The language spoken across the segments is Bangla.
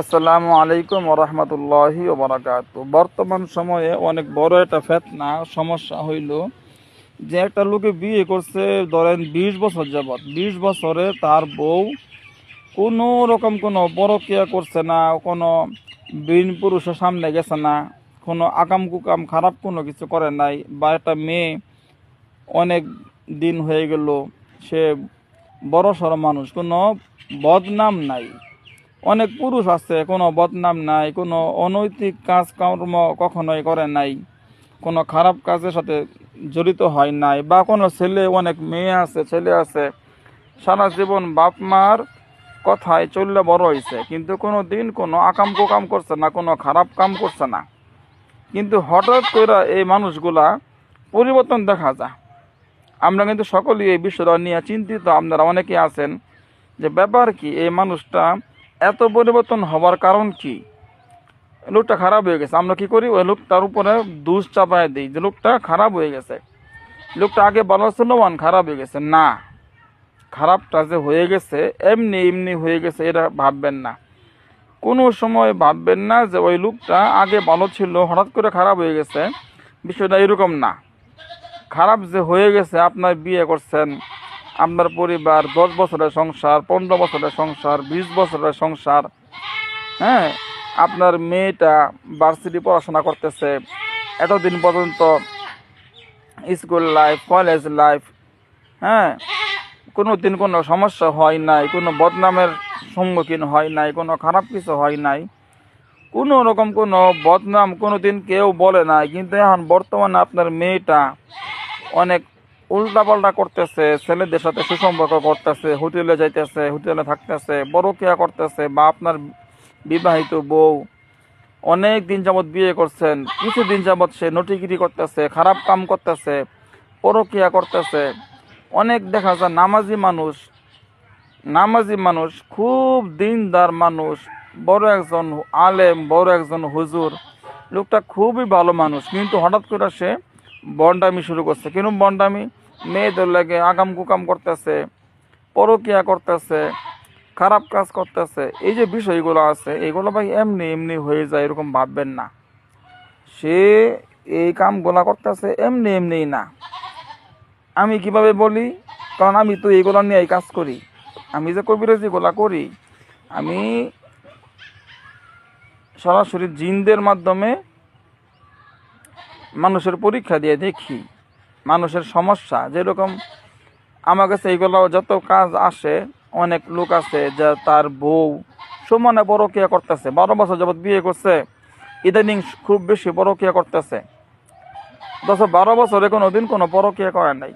আসসালামু আলাইকুম রহমতুল্লাহি ওবরাকাত বর্তমান সময়ে অনেক বড় একটা ফেতনা, সমস্যা হইল যে একটা লোকে বিয়ে করছে, ধরেন বিশ বছর যাবৎ। বিশ বছরে তার বউ কোনো রকম কোনো পরকিয়া করছে না, কোনো বিন পুরুষের সামনে গেছে না, কোনো আকাম কুকাম খারাপ কোনো কিছু করে নাই, বা একটা মেয়ে অনেক দিন হয়ে গেল, সে বড় সড়ো মানুষ, কোনো বদনাম নাই। অনেক পুরুষ আছে, কোনো বদনাম নাই, কোনো অনৈতিক কাজকর্ম কখনোই করে নাই, কোনো খারাপ কাজের সাথে জড়িত হয় নাই, বা কোনো ছেলে, অনেক মেয়ে আছে, ছেলে আছে, সারা জীবন বাপ মার কথায় চললে বড় হয়েছে কিন্তু কোনো দিন কোনো আকাম কুকাম করছে না, কোনো খারাপ কাম করছে না। কিন্তু হঠাৎ করে এই মানুষগুলা পরিবর্তন দেখা যায়। আমরা কিন্তু সকলেই এই বিষয়টা নিয়ে চিন্তিত, আপনারা অনেকে আছেন, যে ব্যাপার কি, এই মানুষটা এত পরিবর্তন হওয়ার কারণ কি? লোকটা খারাপ হয়ে গেছে। আমরা কি করি? ওই লোকটার উপরে দুষ চাপায় দিই যে লোকটা খারাপ হয়ে গেছে। লোকটা আগে ভালো ছিল, ওয়ান খারাপ হয়ে গেছে। না, খারাপটা যে হয়ে গেছে, এমনি এমনি হয়ে গেছে এটা ভাববেন না। কোনো সময় ভাববেন না যে ওই লোকটা আগে ভালো ছিল, হঠাৎ করে খারাপ হয়ে গেছে। বিষয়টা এরকম না। খারাপ যে হয়ে গেছে, আপনার বিয়ে করছেন আপনার পরিবার দশ বছরের সংসার, পনেরো বছরের সংসার, বিশ বছরের সংসার হ্যাঁ? আপনার মেয়েটা ভার্সিটি পড়াশোনা করতেছে। এতদিন পর্যন্ত স্কুল লাইফ কলেজ লাইফ হ্যাঁ? কোনো দিন কোনো সমস্যা হয় নাই, কোনো বদনামের সম্মুখীন হয় নাই, কোনো খারাপ কিছু হয় নাই। কোনো রকম কোনো বদনাম কোনো দিন কেউ বলে নাই, কিন্তু এখন বর্তমানে আপনার মেয়েটা অনেক উল্টাপাল্টা করতেছে, ছেলেদের সাথে সুসম্পর্ক করতেছে, হোটেলে যাইতেছে, হোটেলে থাকতেছে, বড় কেয়া করতেছে, বা আপনার বিবাহিত বউ, অনেক দিন যাবৎ বিয়ে করছেন, কিছুদিন যাবৎ সে নটিগিরি করতেছে, খারাপ কাম করতেছে পরকিয়া করতেছে। অনেক দেখা যায় নামাজি মানুষ নামাজি মানুষ, খুব দিনদার মানুষ, বড় একজন আলেম, বড় একজন হুজুর, লোকটা খুবই ভালো মানুষ, কিন্তু হঠাৎ করে সে বন্ডামি শুরু করছে। কেন বন্ডামি? মেয়েদের লাগে আগাম কুকাম করতেছে, পরকিয়া করতেছে, খারাপ কাজ করতেছে। এই যে বিষয়গুলো আছে, এগুলো ভাই এমনি এমনি হয়ে যায়, এরকম ভাববেন না। সে এই কামগুলা করতেছে এমনি এমনি না। আমি কীভাবে বলি? কারণ আমি তো এইগুলো নিয়ে এই কাজ করি। আমি যে কবিরাজিগুলা করি, আমি সরাসরি জিনদের মাধ্যমে মানুষের পরীক্ষা দিয়ে দেখি। মানুষের সমস্যা। যেরকম আমার কাছে এইগুলো যত কাজ আসে, অনেক লোক আছে যে তার বউ সমানে পরকিয়া করতেছে, বারো বছর যাবৎ বিয়ে করছে, ইদানিং খুব বেশি পরকিয়া করতেছে। দশ বারো বছরে কোনো দিন কোনো পরকিয়া করে নাই।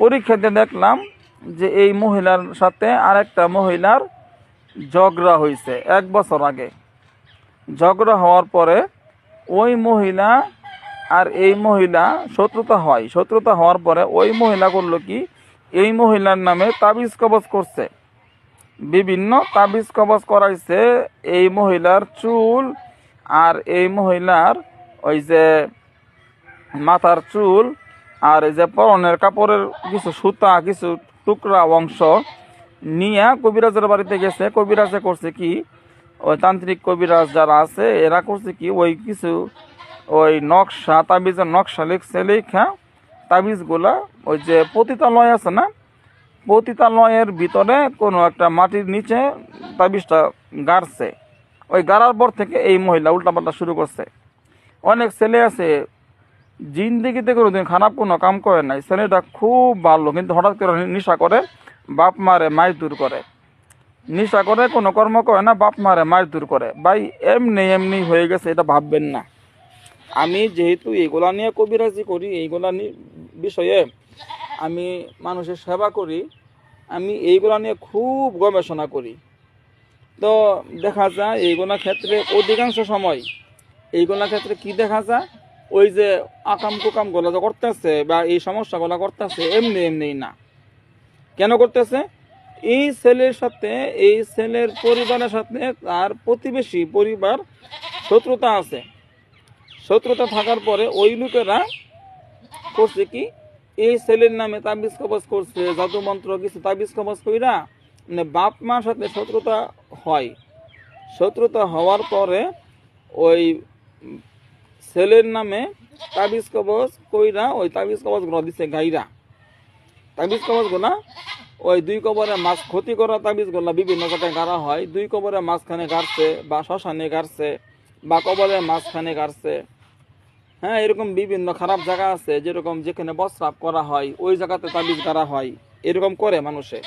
পরীক্ষাতে দেখলাম যে এই মহিলার সাথে আরেকটা মহিলার ঝগড়া হয়েছে এক বছর আগে। ঝগড়া হওয়ার পরে ওই মহিলা আর এই মহিলা শত্রুতা হয়। শত্রুতা হওয়ার পরে ওই মহিলা করল কি? এই মহিলার নামে তাবিজ কবজ করছে। বিভিন্ন তাবিজ কবজ করাইছে এই মহিলার চুল আর এই মহিলার ওই যে মাথার চুল আর এই যে পরনের কাপড়ের কিছু সুতা, কিছু টুকরা অংশ নিয়ে কবিরাজের বাড়িতে গেছে। কবিরাজে করছে কি? ওই তান্ত্রিক কবিরাজ যারা আছে, এরা করছে কি, ওই কিছু, ওই নকশা, তাবিজের নকশা লিখছে, লেখা তাবিজগুলা, ওই যে পতিতালয় আছে না, পতিতালয়ের ভিতরে কোনো একটা মাটির নিচে তাবিজটা গাড়ছে। ওই গাড়ার পর থেকে এই মহিলা উল্টাপাল্টা শুরু করছে। অনেক ছেলে আছে, জিন্দিগিতে কোনোদিন খারাপ কোনো কাম করে নাই। ছেলেটা খুব ভালো, কিন্তু হঠাৎ করে নেশা করে, বাপ মারে মাই দূর করে। নেশা করে কোনো কর্ম করে না, বাপ মারে মাই দূর করে। ভাই, এমনি এমনি হয়ে গেছে, এটা ভাববেন না। আমি যেহেতু এইগুলা নিয়ে কবিরাজি করি, এইগুলা নিয়ে বিষয়ে আমি মানুষের সেবা করি, আমি এইগুলা নিয়ে খুব গবেষণা করি। তো দেখা যায়, এইগুলা ক্ষেত্রে অধিকাংশ সময়, এইগুলা ক্ষেত্রে কি দেখা যায়? ওই যে আকাম কুকাম গোলা করতেছে বা এই সমস্যাগুলো করতেছে, এমনি এমনি না। কেন করতেছে? এই ছেলের সাথে, এই ছেলের পরিবারের সাথে তার প্রতিবেশী পরিবার শত্রুতা আছে। শত্রুতা থাকার পরে ওই লোকেরা করছে কি? এই ছেলের নামে তাবিজ কবজ করছে, জাদু মন্ত্র কিছু তাবিজ কবজ কইরা মানে বাপ মার সাথে শত্রুতা হয়। শত্রুতা হওয়ার পরে ওই ছেলের নামে তাবিজ কবজ কইরা ওই তাবিজ কবজগুলো দিছে গাইরা। তাবিজ কবজগুলা ওই দুই কবরে মাছ ক্ষতি করা তাবিজগুলা বিভিন্ন জায়গায় গাড়া হয়। দুই কবরে মাঝখানে গাড়ছে বা শ্মশানে গাড়ছে বা কবরের মাঝখানে গাড়ছে। হ্যাঁ এরকম বিভিন্ন খারাপ জায়গা আছে যেরকম যেখানে বস্রাপ করা হয়, ওই জায়গাতে তাবিজ গাড়া হয়, এরকম করে মানুষে।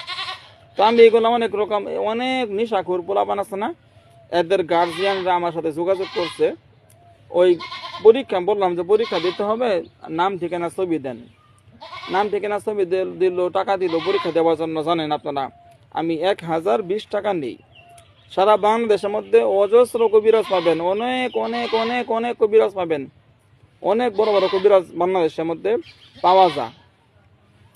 তো আমি এগুলো অনেক রকম, অনেক নিশাখুর পোলাপান আছে না? এদের গার্জিয়ানরা আমার সাথে যোগাযোগ করছে। ওই পরীক্ষা, বললাম যে পরীক্ষা দিতে হবে, নাম, ঠিকানা, ছবি দেন। নাম ঠিকানা ছবি দিল- টাকা দিল, পরীক্ষা দেওয়ার জন্য জানেন আপনারা। আমি এক হাজার বিশ টাকা নিই। সারা বাংলাদেশের মধ্যে অজস্র কবিরাজ পাবেন, অনেক অনেক অনেক অনেক কবিরাজ পাবেন। অনেক বড় বড় কবিরাজ বাংলাদেশের মধ্যে পাওয়া যায়।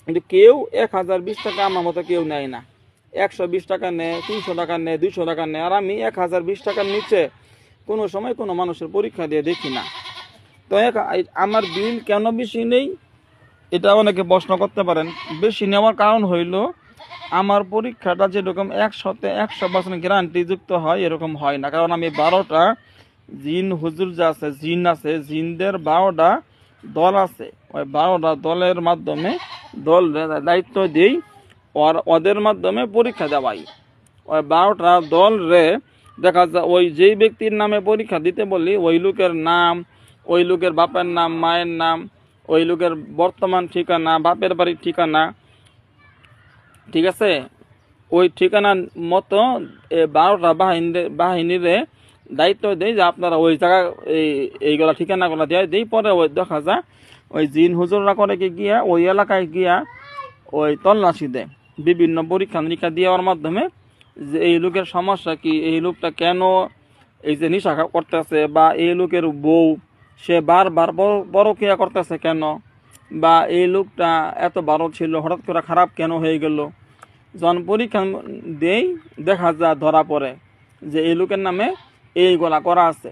কিন্তু কেউ এক হাজার বিশ টাকা আমার মতো কেউ নেয় না। একশো বিশ টাকা নেয়, তিনশো টাকা নেয়, দুইশো টাকা নেয়, আর আমি এক হাজার বিশ টাকার নিচে কোনো সময় কোনো মানুষের পরীক্ষা দিয়ে দেখি না। তো এক- আমার বিল কেন বেশি নেই? এটা অনেকে প্রশ্ন করতে পারেন। বেশি নেওয়ার কারণ হইল, আমার পরীক্ষাটা যেরকম একশোতে একশো পার্সেন্ট গ্যারান্টি যুক্ত হয়, এরকম হয় না। কারণ আমি বারোটা জিন হুজুর যা আছে, জিন আছে, জিনদের বারোটা দল আছে। ওই বারোটা দলের মাধ্যমে দল দায়িত্ব দিই, ওর, ওদের মাধ্যমে পরীক্ষা দেওয়াই। ওই বারোটা দল রে, দেখা যায় ওই যেই ব্যক্তির নামে পরীক্ষা দিতে বলি, ওই লোকের নাম, ওই লোকের বাপের নাম, মায়ের নাম ওই লোকের বর্তমান ঠিকানা, বাপের বাড়ির ঠিকানা, ঠিক আছে? ওই ঠিকানার মতো বারোটা বাহিনী বাহিনীরে দায়িত্ব দেয় যে আপনারা ওই জায়গা, এই, এইগুলা ঠিকানাগুলো দিয়ে দিই পরে ওই দেখা যায় ওই জিন হুজুররা করে কি গিয়া, ওই এলাকায় গিয়া ওই তল্লাশি দেয়। বিভিন্ন পরীক্ষা নিরীক্ষা দেওয়ার মাধ্যমে যে এই লোকের সমস্যা কি, এই লোকটা কেন এই যে নিশা করতেছে বা এই লোকের বউ সে বারবার পরকিয়া করতেছে কেন? বা এই লোকটা এত বারো ছিল, হঠাৎ করে খারাপ কেন হয়ে গেল? যখন পরীক্ষা দেই, দেখা যায় ধরা পড়ে যে এই লোকের নামে এই এইগুলা করা আছে।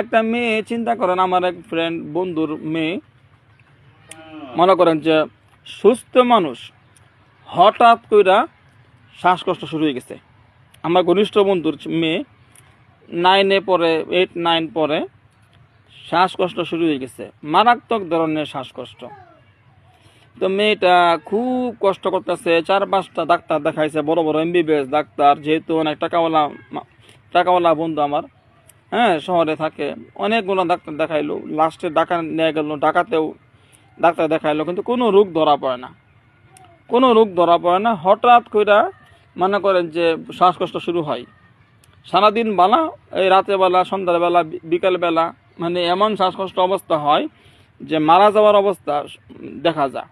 একটা মেয়ে চিন্তা করেন, আমার এক ফ্রেন্ড বন্ধুর মেয়ে, মনে করেন যে সুস্থ মানুষ, হঠাৎ কইরা শ্বাসকষ্ট শুরু হয়ে গেছে। আমার ঘনিষ্ঠ বন্ধুর মেয়ে নাইনে পরে এইট নাইন পরে শ্বাসকষ্ট শুরু হয়ে গেছে। মারাত্মক ধরনের শ্বাসকষ্ট। তো মেয়েটা খুব কষ্ট করতেছে চার পাঁচটা ডাক্তার দেখাইছে, বড় বড় এমবিবিএস ডাক্তার, যেহেতু অনেক টাকাওয়ালা টাকাওয়ালা বন্ধু আমার হ্যাঁ শহরে থাকে। অনেকগুলো ডাক্তার দেখাইলো, লাস্টে ডাকা নিয়ে গেল ডাকাতেও ডাক্তার দেখাইলো, কিন্তু কোনো রোগ ধরা পড়ে না। কোনো রোগ ধরা পড়ে না, হঠাৎ করে মনে করেন যে শ্বাসকষ্ট শুরু হয়। সারাদিন বেলা, এই রাতের বেলা, সন্ধ্যার বেলা, বি- বেলা মানে এমন শ্বাসকষ্ট অবস্থা হয় যে মারা যাওয়ার অবস্থা দেখা যায়।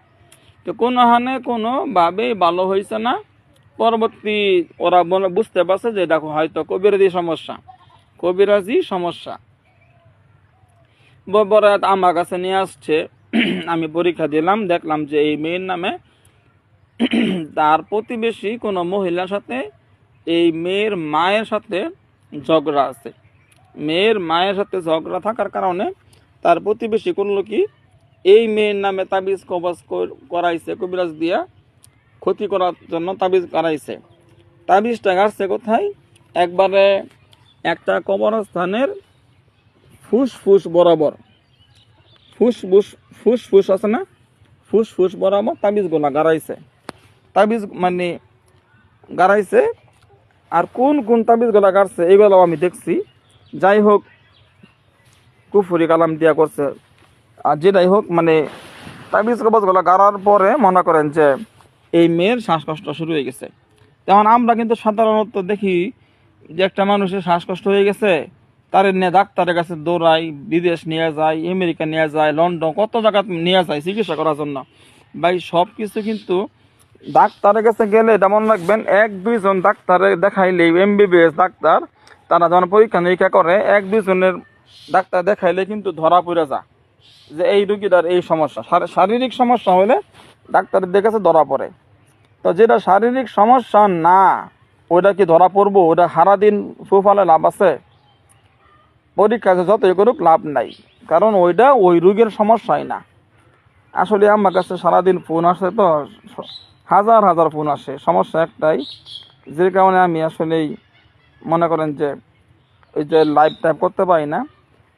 তো কোনো হানে কোনোভাবেই ভালো হয়েছে না। পরবর্তী ওরা বুঝতে পারছে যে দেখো হয়তো কবিরাজি সমস্যা কবিরাজি সমস্যা। বরাত আমার কাছে নিয়ে আসছে, আমি পরীক্ষা দিলাম, দেখলাম যে এই মেয়ের নামে তার প্রতিবেশী কোনো মহিলার সাথে, এই মেয়ের মায়ের সাথে ঝগড়া আছে। মেয়ের মায়ের সাথে ঝগড়া থাকার কারণে তার প্রতিবেশী করল কি, এই মেয়ের নামে তাবিজ কবাজ কর- করাইছে, কবিরাজ দিয়া ক্ষতি করার জন্য তাবিজ করাইছে। তাবিজটা গাছছে কোথায়? একবারে একটা কবরস্থানের ফুসফুস বরাবর। ফুসফুস ফুসফুস আছে না? ফুসফুস বরাবর তাবিজগুলা গাড়াইছে। তাবিজ মানে গাড়াইছে। আর কোন কোন তাবিজগুলা গাড়ছে এগুলো আমি দেখছি। যাই হোক কুফুরি কালাম দিয়া করছে। আর যেটাই হোক মানে তাবিজ কবজগুলো গাড়ার পরে মনে করেন যে এই মেয়ের শ্বাসকষ্ট শুরু হয়ে গেছে। যেমন আমরা কিন্তু সাধারণত দেখি যে একটা মানুষের শ্বাসকষ্ট হয়ে গেছে, তার নিয়ে ডাক্তারের কাছে দৌড়াই, বিদেশ নিয়ে যায়, আমেরিকা নিয়ে যায়, লন্ডন, কত জায়গা নিয়ে যায় চিকিৎসা করার জন্য। ভাই সব কিছু কিন্তু ডাক্তারের কাছে গেলে এটা মনে রাখবেন, এক দুইজন ডাক্তারে দেখাইলে এমবিবিএস ডাক্তার তারা যখন পরীক্ষা নিরীক্ষা করে, এক দুজনের ডাক্তার দেখাইলে কিন্তু ধরা পড়ে যা যে এই রুগীটার এই সমস্যা। শারী- শারীরিক সমস্যা হলে ডাক্তারের কাছে ধরা পড়ে। তো যেটা শারীরিক সমস্যা না, ওইটা কি ধরা পড়ব? ওটা সারাদিন ফুফালে লাভ আছে? পরীক্ষা যতই করুক লাভ নাই। কারণ ওইটা ওই রোগের সমস্যাই না। আসলে আমার কাছে সারাদিন ফোন আসে তো হাজার হাজার ফোন আসে। সমস্যা একটাই, যে কারণে আমি আসলেই মনে করেন যে ওই যে লাইভ টাইপ করতে পারি না।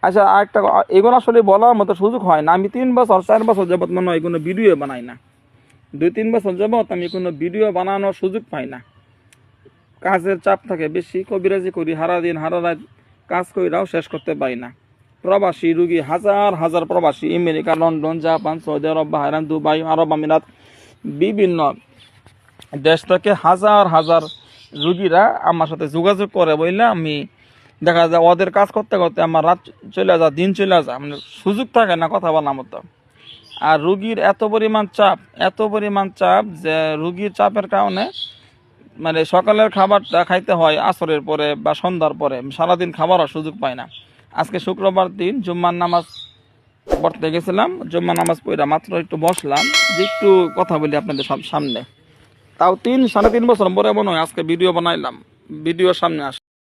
আচ্ছা আরেকটা এগুলো আসলে বলার মতো সুযোগ হয় না। আমি তিন বছর, চার বছর যাবত মনে হয় কোনো ভিডিও বানাই না। দুই, তিন বছর যাবত আমি কোনো ভিডিও বানানোর সুযোগ পাই না। কাজের চাপ থাকে বেশি, কবিরাজি করি হারা দিন হারা রাত কাজ কইরাও শেষ করতে পারি না। প্রবাসী রুগী, হাজার হাজার প্রবাসী, America, London, Japan, Saudi Arab Bahrain Dubai, Arab আমিরাত, বিভিন্ন দেশ থেকে হাজার হাজার রুগীরা আমার সাথে যোগাযোগ করে বললে আমি দেখা যায় ওদের কাজ করতে করতে আমার রাত চলে যা দিন চলে যা মানে সুযোগ থাকে না কথা বলার মতো। আর রুগীর এত পরিমাণ চাপ, এত পরিমাণ চাপ যে রুগীর চাপের কারণে মানে সকালের খাবারটা খাইতে হয় আসরের পরে বা সন্ধ্যার পরে। সারাদিন খাবার খাবারও সুযোগ পায় না। আজকে শুক্রবার দিন জুম্মার নামাজ পড়তে গেছিলাম। জুম্মা নামাজ পড়া মাত্র একটু বসলাম, যে একটু কথা বলি আপনাদের সব সামনে। তাও তিন সাড়ে তিন বছর পরে মনে হয় আজকে ভিডিও বানাইলাম। ভিডিও সামনে আস